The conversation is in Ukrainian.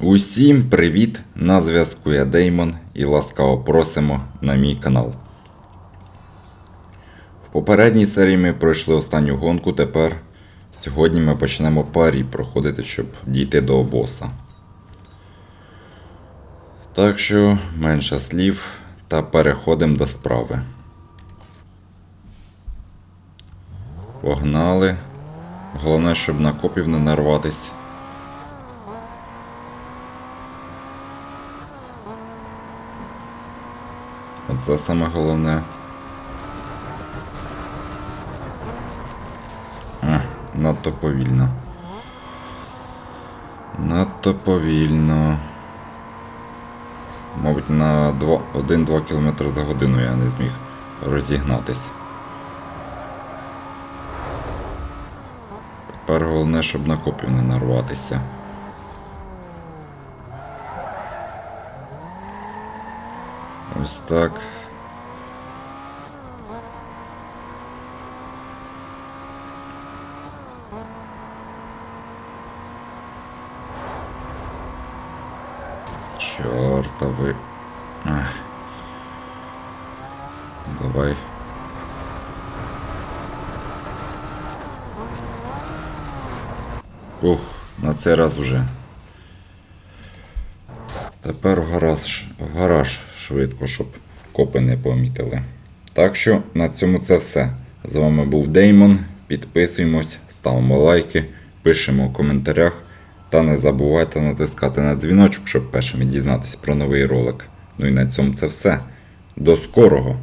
Усім привіт! На зв'язку я Деймон і ласкаво просимо на мій канал. В попередній серії ми пройшли останню гонку, тепер сьогодні ми почнемо парі проходити, щоб дійти до боса. Так що менше слів та переходимо до справи. Погнали. Головне, щоб на копів не нарватись. Оце саме головне. А, надто повільно. Надто повільно. Мабуть, на 1-2 км за годину я не зміг розігнатись. Тепер головне, щоб на копів не нарватися. Ось так. Чортовы. Давай. Ух, на цей раз вже. Тепер в гараж, в гараж швидко, щоб копи не помітили. Так що на цьому це все. З вами був Деймон. Підписуємось, ставимо лайки, пишемо в коментарях. Та не забувайте натискати на дзвіночок, щоб першими дізнатися про новий ролик. Ну і на цьому це все. До скорого!